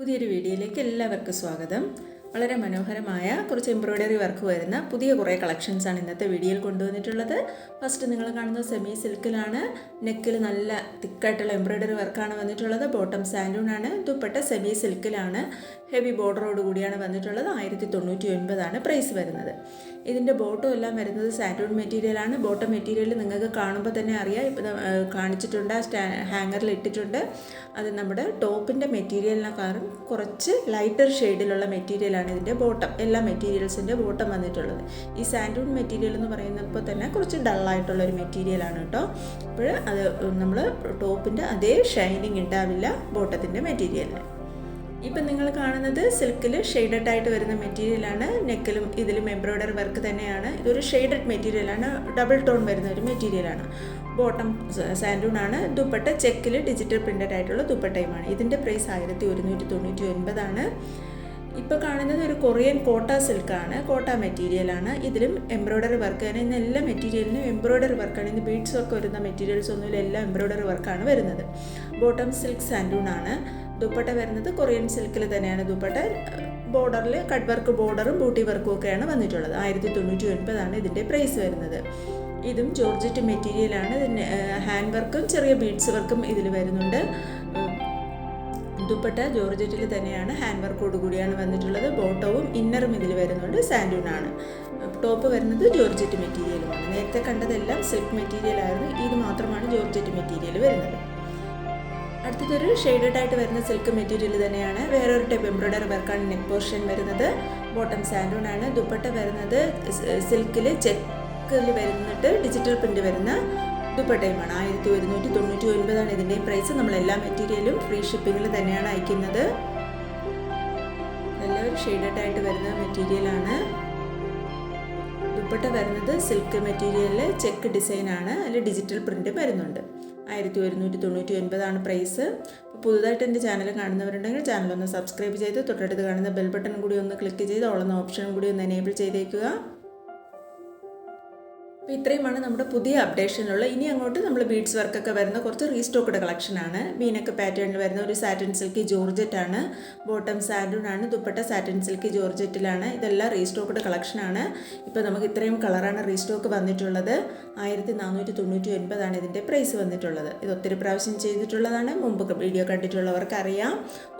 പുതിയൊരു വീഡിയോയിലേക്ക് എല്ലാവർക്കും സ്വാഗതം. വളരെ മനോഹരമായ കുറച്ച് എംബ്രോയ്ഡറി വർക്ക് വരുന്ന പുതിയ കുറേ കളക്ഷൻസാണ് ഇന്നത്തെ വീഡിയോയിൽ കൊണ്ടുവന്നിട്ടുള്ളത്. ഫസ്റ്റ് നിങ്ങൾ കാണുന്നത് സെമി സിൽക്കിലാണ് നെക്കിൽ നല്ല തിക്കായിട്ടുള്ള എംബ്രോയ്ഡറി വർക്കാണ് വന്നിട്ടുള്ളത്. ബോട്ടം സാൻഡൂൺ ആണ്. ദുപ്പട്ട സെമി സിൽക്കിലാണ് ഹെവി ബോർഡറോട് കൂടിയാണ് വന്നിട്ടുള്ളത്. ആയിരത്തി തൊണ്ണൂറ്റി ഒൻപതാണ് പ്രൈസ് വരുന്നത്. ഇതിന്റെ ബോട്ടം എല്ലാം വരുന്നത് സാൻഡൂൺ മെറ്റീരിയലാണ് ബോട്ടം മെറ്റീരിയൽ നിങ്ങൾക്ക് കാണുമ്പോൾ തന്നെ അറിയാം. ഇപ്പം കാണിച്ചിട്ടുണ്ട്. ആ സ്റ്റാ ഹാങ്ങറിൽ ഇട്ടിട്ടുണ്ട്. അത് നമ്മുടെ ടോപ്പിന്റെ മെറ്റീരിയലിനെക്കാളും കുറച്ച് ലൈറ്റർ ഷെയ്ഡിലുള്ള മെറ്റീരിയലാണ് ഇതിന്റെ ബോട്ടം എല്ലാ മെറ്റീരിയൽസിന്റെ ബോട്ടം വന്നിട്ടുള്ളത്. ഈ സാൻഡൂൺ മെറ്റീരിയൽ എന്ന് പറയുന്നപ്പോൾ തന്നെ കുറച്ച് ഡള്ളായിട്ടുള്ള ഒരു മെറ്റീരിയലാണ് കേട്ടോ അപ്പോൾ അത് നമ്മൾ ടോപ്പിന്റെ അതേ ഷൈനിങ് ഉണ്ടാവില്ല ബോട്ടത്തിന്റെ മെറ്റീരിയലിന് ഇപ്പം നിങ്ങൾ കാണുന്നത് സിൽക്കിൽ ഷെയ്ഡഡ് ആയിട്ട് വരുന്ന മെറ്റീരിയലാണ് നെക്കിലും ഇതിലും എംബ്രോയ്ഡറി വർക്ക് തന്നെയാണ്. ഇതൊരു ഷെയ്ഡഡ് മെറ്റീരിയലാണ് ഡബിൾ ടോൺ വരുന്ന ഒരു മെറ്റീരിയലാണ് ബോട്ടം ആണ്. ദുപ്പട്ട ചെക്കിൽ ഡിജിറ്റൽ പ്രിന്റഡ് ആയിട്ടുള്ള ദുപ്പട്ടയുമാണ് ഇതിന്റെ പ്രൈസ് ആയിരത്തി ഒരുന്നൂറ്റി തൊണ്ണൂറ്റി ഒൻപതാണ് ഇപ്പോൾ കാണുന്നത് ഒരു കൊറിയൻ കോട്ട സിൽക്കാണ് കോട്ട മെറ്റീരിയലാണ് ഇതിലും എംബ്രോയ്ഡറി വർക്ക് തന്നെ ഇന്ന് എല്ലാ മെറ്റീരിയലിനും എംബ്രോയ്ഡറി വർക്കാണ് ഇന്ന് ബീഡ്സ് വരുന്ന മെറ്റീരിയൽസ് ഒന്നുമില്ല. എല്ലാം എംബ്രോയ്ഡറി വർക്കാണ് വരുന്നത്. ബോട്ടം സിൽക്ക് സാൻഡൂൺ ആണ്. ദുപ്പട്ട വരുന്നത് കൊറിയൻ സിൽക്കിൽ തന്നെയാണ്. ദുപ്പട്ട ബോർഡറിൽ കട്ട് വർക്ക് ബോർഡറും ബൂട്ടി വർക്കും ഒക്കെയാണ് വന്നിട്ടുള്ളത്. ആയിരത്തി തൊണ്ണൂറ്റി ഒൻപതാണ് ഇതിന്റെ പ്രൈസ് വരുന്നത്. ഇതും ജോർജറ്റ് മെറ്റീരിയലാണ് ഇതിന് ഹാൻഡ് വർക്കും ചെറിയ ബീഡ്സ് വർക്കും ഇതിൽ വരുന്നുണ്ട്. ദുപ്പട്ട ജോർജറ്റിൽ തന്നെയാണ് ഹാൻഡ് വർക്കോട് കൂടിയാണ് വന്നിട്ടുള്ളത്. ബോട്ടവും ഇന്നറും ഇതിൽ വരുന്നുണ്ട്. സാൻഡൂണാണ് ടോപ്പ് വരുന്നത് ജോർജറ്റ് മെറ്റീരിയലുമാണ്. നേരത്തെ കണ്ടതെല്ലാം സിൽക്ക് മെറ്റീരിയലായിരുന്നു ഇത് മാത്രമാണ് ജോർജറ്റ് മെറ്റീരിയൽ വരുന്നത്. അടുത്തതൊരു ഷെയ്ഡഡ് ആയിട്ട് വരുന്ന സിൽക്ക് മെറ്റീരിയൽ തന്നെയാണ്. വേറൊരു ടൈപ്പ് എംബ്രോയ്ഡറി വർക്കാണ് നെക്ക് പോർഷൻ വരുന്നത്. ബോട്ടം സാൻഡൂൺ ആണ്. ദുപ്പട്ട വരുന്നത് സിൽക്കിൽ ചെക്കിൽ വരുന്നിട്ട് ഡിജിറ്റൽ പ്രിന്റ് വരുന്ന ദുപ്പട്ടയുമാണ് ആയിരത്തി ഒരുന്നൂറ്റി തൊണ്ണൂറ്റി ഒൻപതാണ് ഇതിന്റെ പ്രൈസ് നമ്മൾ എല്ലാ മെറ്റീരിയലും ഫ്രീ ഷിപ്പിങ്ങിൽ തന്നെയാണ് അയക്കുന്നത്. നല്ലൊരു ഷെയ്ഡഡ് ആയിട്ട് വരുന്ന മെറ്റീരിയലാണ് ദുപ്പട്ട വരുന്നത് സിൽക്ക് മെറ്റീരിയലിൽ ചെക്ക് ഡിസൈനാണ് അതിൽ ഡിജിറ്റൽ പ്രിന്റ് വരുന്നുണ്ട്. ആയിരത്തി ഒരുന്നൂറ്റി തൊണ്ണൂറ്റി ഒൻപതാണ് പ്രൈസ് പുതുതായിട്ട് എന്റെ ചാനൽ കാണുന്നവരുണ്ടെങ്കിൽ ചാനൽ ഒന്ന് സബ്സ്ക്രൈബ് ചെയ്ത് തൊട്ടടുത്ത് കാണുന്ന ബെൽ ബട്ടൺ കൂടി ഒന്ന് ക്ലിക്ക് ചെയ്ത് ഓളുന്ന ഓപ്ഷനും കൂടി ഒന്ന് എനേബിൾ ചെയ്തേക്കുക. അപ്പോൾ ഇത്രയുമാണ് നമ്മുടെ പുതിയ അപ്ഡേഷനുള്ള ഇനി അങ്ങോട്ട് നമ്മൾ ബീഡ്സ് വർക്കൊക്കെ വരുന്ന കുറച്ച് റീസ്റ്റോക്ക്ഡ് കളക്ഷനാണ് മീനൊക്കെ പാറ്റേണിൽ വരുന്ന ഒരു സാറ്റിൻ സിൽക്കി ജോർജറ്റ് ആണ്. ബോട്ടം സാൻഡൂൺ ആണ് ദുപ്പട്ട സാറ്റിൻ സിൽക്കി ജോർജറ്റിലാണ് ഇതെല്ലാം റീസ്റ്റോക്ക്ഡ് കളക്ഷനാണ് ഇപ്പോൾ നമുക്ക് ഇത്രയും കളറാണ് റീസ്റ്റോക്ക് വന്നിട്ടുള്ളത്. ആയിരത്തി നാനൂറ്റി തൊണ്ണൂറ്റി ഒൻപതാണ് ഇതിന്റെ പ്രൈസ് വന്നിട്ടുള്ളത്. ഇത് ഒത്തിരി പ്രാവശ്യം ചെയ്തിട്ടുള്ളതാണ്. മുമ്പ് വീഡിയോ കണ്ടിട്ടുള്ളവർക്കറിയാം.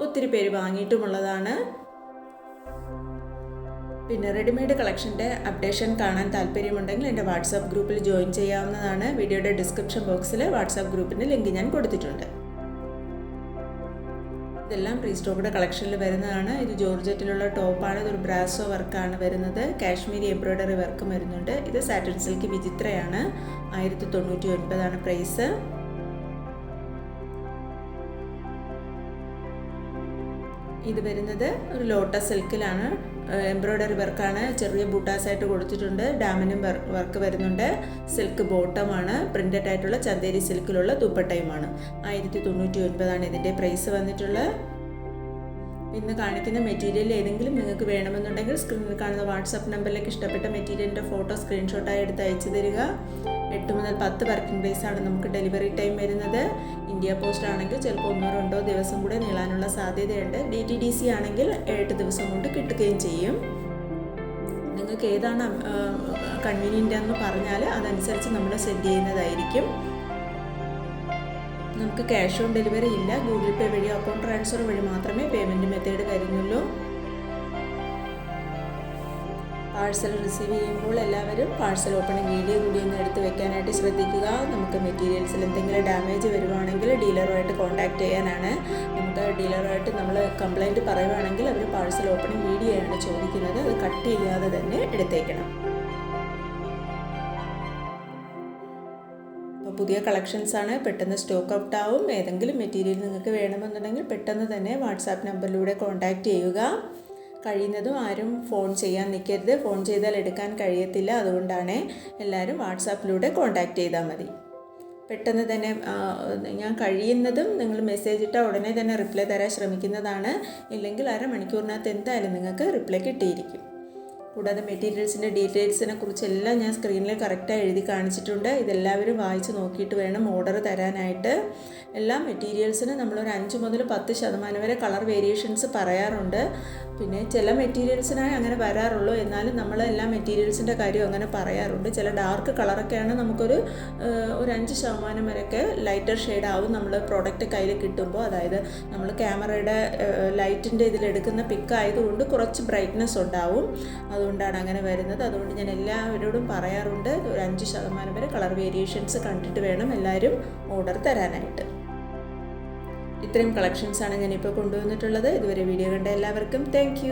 ഒത്തിരി പേര് വാങ്ങിയിട്ടുമുള്ളതാണ്. പിന്നെ റെഡിമെയ്ഡ് കളക്ഷന്റെ അപ്ഡേഷൻ കാണാൻ താല്പര്യമുണ്ടെങ്കിൽ എന്റെ വാട്സാപ്പ് ഗ്രൂപ്പിൽ ജോയിൻ ചെയ്യാവുന്നതാണ്. വീഡിയോയുടെ ഡിസ്ക്രിപ്ഷൻ ബോക്സിൽ വാട്സാപ്പ് ഗ്രൂപ്പിന്റെ ലിങ്ക് ഞാൻ കൊടുത്തിട്ടുണ്ട്. ഇതെല്ലാം റീസ്റ്റോക്ക്ഡ് കളക്ഷനിൽ വരുന്നതാണ്. ഇത് ജോർജറ്റിലുള്ള ടോപ്പാണ് ഇതൊരു ബ്രാസോ വർക്കാണ് വരുന്നത്. കാശ്മീരി എംബ്രോയ്ഡറി വർക്കും വരുന്നുണ്ട്. ഇത് സാറ്റൻ സിൽക്ക് വിചിത്രയാണ്. ആയിരത്തി തൊണ്ണൂറ്റി ഒൻപതാണ് പ്രൈസ് ഇത് വരുന്നത് ഒരു ലോട്ടസ് സിൽക്കിലാണ്. എംബ്രോയ്ഡറി വർക്കാണ്. ചെറിയ ബൂട്ടാസായിട്ട് കൊടുത്തിട്ടുണ്ട്. ഡാമിനും വർക്ക് വരുന്നുണ്ട്. സിൽക്ക് ബോട്ടമാണ്. പ്രിന്റഡ് ആയിട്ടുള്ള ചന്തേരി സിൽക്കിലുള്ള ദുപ്പട്ടയുമാണ്. ആയിരത്തി തൊണ്ണൂറ്റി ഒൻപതാണ് ഇതിന്റെ പ്രൈസ് വന്നിട്ടുള്ളത്. ഇന്ന് കാണിക്കുന്ന മെറ്റീരിയൽ ഏതെങ്കിലും നിങ്ങൾക്ക് വേണമെന്നുണ്ടെങ്കിൽ സ്ക്രീനിൽ കാണുന്ന വാട്സപ്പ് നമ്പറിലേക്ക് ഇഷ്ടപ്പെട്ട മെറ്റീരിയലിന്റെ ഫോട്ടോ സ്ക്രീൻഷോട്ടായി എടുത്ത് അയച്ചു തരിക. എട്ട് മുതൽ പത്ത് വർക്കിംഗ് ഡേയ്സ് ആണ് നമുക്ക് ഡെലിവറി ടൈം വരുന്നത്. ഇന്ത്യ പോസ്റ്റ് ആണെങ്കിൽ ചിലപ്പോൾ ഒന്നോ രണ്ടോ ദിവസം കൂടെ നീളാനുള്ള സാധ്യതയുണ്ട്. ഡി ടി ഡി സി ആണെങ്കിൽ എട്ട് ദിവസം കൊണ്ട് കിട്ടുകയും ചെയ്യും. നിങ്ങൾക്ക് ഏതാണ് കൺവീനിയന്റ് എന്ന് പറഞ്ഞാൽ അതനുസരിച്ച് നമ്മൾ സെൻഡ് ചെയ്യുന്നതായിരിക്കും. നമുക്ക് ക്യാഷ് ഓൺ ഡെലിവറി ഇല്ല. ഗൂഗിൾ പേ വഴി അക്കൗണ്ട് ട്രാൻസ്ഫർ വഴി മാത്രമേ പേയ്മെന്റ് മെത്തേഡ് വരുന്നുള്ളൂ. പാഴ്സൽ റിസീവ് ചെയ്യുമ്പോൾ എല്ലാവരും പാഴ്സൽ ഓപ്പണിംഗ് വീഡിയോ കൂടി ഒന്ന് എടുത്ത് വെക്കാനായിട്ട് ശ്രദ്ധിക്കുക. നമുക്ക് മെറ്റീരിയൽസിൽ എന്തെങ്കിലും ഡാമേജ് വരുവാണെങ്കിൽ ഡീലറുമായിട്ട് കോൺടാക്റ്റ് ചെയ്യാനാണ്. നമുക്ക് ഡീലറുമായിട്ട് നമ്മൾ കംപ്ലൈന്റ് പറയുവാണെങ്കിൽ അവർ പാഴ്സൽ ഓപ്പണിംഗ് വീഡിയോ ആണ് ചോദിക്കുന്നത്. അത് കട്ട് ചെയ്യാതെ തന്നെ എടുത്തേക്കണം. പുതിയ കളക്ഷൻസ് ആണ്. പെട്ടെന്ന് സ്റ്റോക്ക് ഔട്ട് ആവും. ഏതെങ്കിലും മെറ്റീരിയൽ നിങ്ങൾക്ക് വേണമെന്നുണ്ടെങ്കിൽ പെട്ടെന്ന് തന്നെ വാട്സാപ്പ് നമ്പറിലൂടെ കോൺടാക്റ്റ് ചെയ്യുക. കഴിയുന്നതും ആരും ഫോൺ ചെയ്യാൻ നിൽക്കരുത്. ഫോൺ ചെയ്താൽ എടുക്കാൻ കഴിയത്തില്ല. അതുകൊണ്ടാണ് എല്ലാവരും വാട്സാപ്പിലൂടെ കോൺടാക്റ്റ് ചെയ്താൽ മതി. പെട്ടെന്ന് തന്നെ ഞാൻ കഴിയുന്നതും നിങ്ങൾ മെസ്സേജ് ഇട്ടാൽ ഉടനെ തന്നെ റിപ്ലൈ തരാൻ ശ്രമിക്കുന്നതാണ്. ഇല്ലെങ്കിൽ അരമണിക്കൂറിനകത്ത് എന്തായാലും നിങ്ങൾക്ക് റിപ്ലൈ കിട്ടിയിരിക്കും. കൂടാതെ മെറ്റീരിയൽസിന്റെ ഡീറ്റെയിൽസിനെ കുറിച്ചെല്ലാം ഞാൻ സ്ക്രീനിൽ കറക്റ്റായി എഴുതി കാണിച്ചിട്ടുണ്ട്. ഇതെല്ലാവരും വായിച്ച് നോക്കിയിട്ട് വേണം ഓർഡർ തരാനായിട്ട്. എല്ലാ മെറ്റീരിയൽസിനും നമ്മളൊരു അഞ്ച് മുതൽ പത്ത് ശതമാനം വരെ കളർ വേരിയേഷൻസ് പറയാറുണ്ട്. പിന്നെ ചില മെറ്റീരിയൽസിനായി അങ്ങനെ വരാറുള്ളൂ. എന്നാലും നമ്മൾ എല്ലാ മെറ്റീരിയൽസിന്റെ കാര്യം അങ്ങനെ പറയാറുണ്ട്. ചില ഡാർക്ക് കളറൊക്കെയാണ് നമുക്കൊരു ഒരു അഞ്ച് ശതമാനം വരെയൊക്കെ ലൈറ്റർ ഷെയ്ഡ് ആവും നമ്മൾ പ്രോഡക്റ്റ് കയ്യിൽ കിട്ടുമ്പോൾ. അതായത് നമ്മൾ ക്യാമറയുടെ ലൈറ്റിന്റെ ഇതിലെടുക്കുന്ന പിക്ക് ആയതുകൊണ്ട് കുറച്ച് ബ്രൈറ്റ്നെസ് ഉണ്ടാവും. അതുകൊണ്ടാണ് അങ്ങനെ വരുന്നത്. അതുകൊണ്ട് ഞാൻ എല്ലാവരോടും പറയാറുണ്ട് ഒരു അഞ്ച് ശതമാനം വരെ കളർ വേരിയേഷൻസ് കണ്ടിട്ട് വേണം എല്ലാവരും ഓർഡർ തരാനായിട്ട്. ഇത്രയും കളക്ഷൻസാണ് ഞാനിപ്പോൾ കൊണ്ടുവന്നിട്ടുള്ളത്. ഇതുവരെ വീഡിയോ കണ്ട എല്ലാവർക്കും താങ്ക്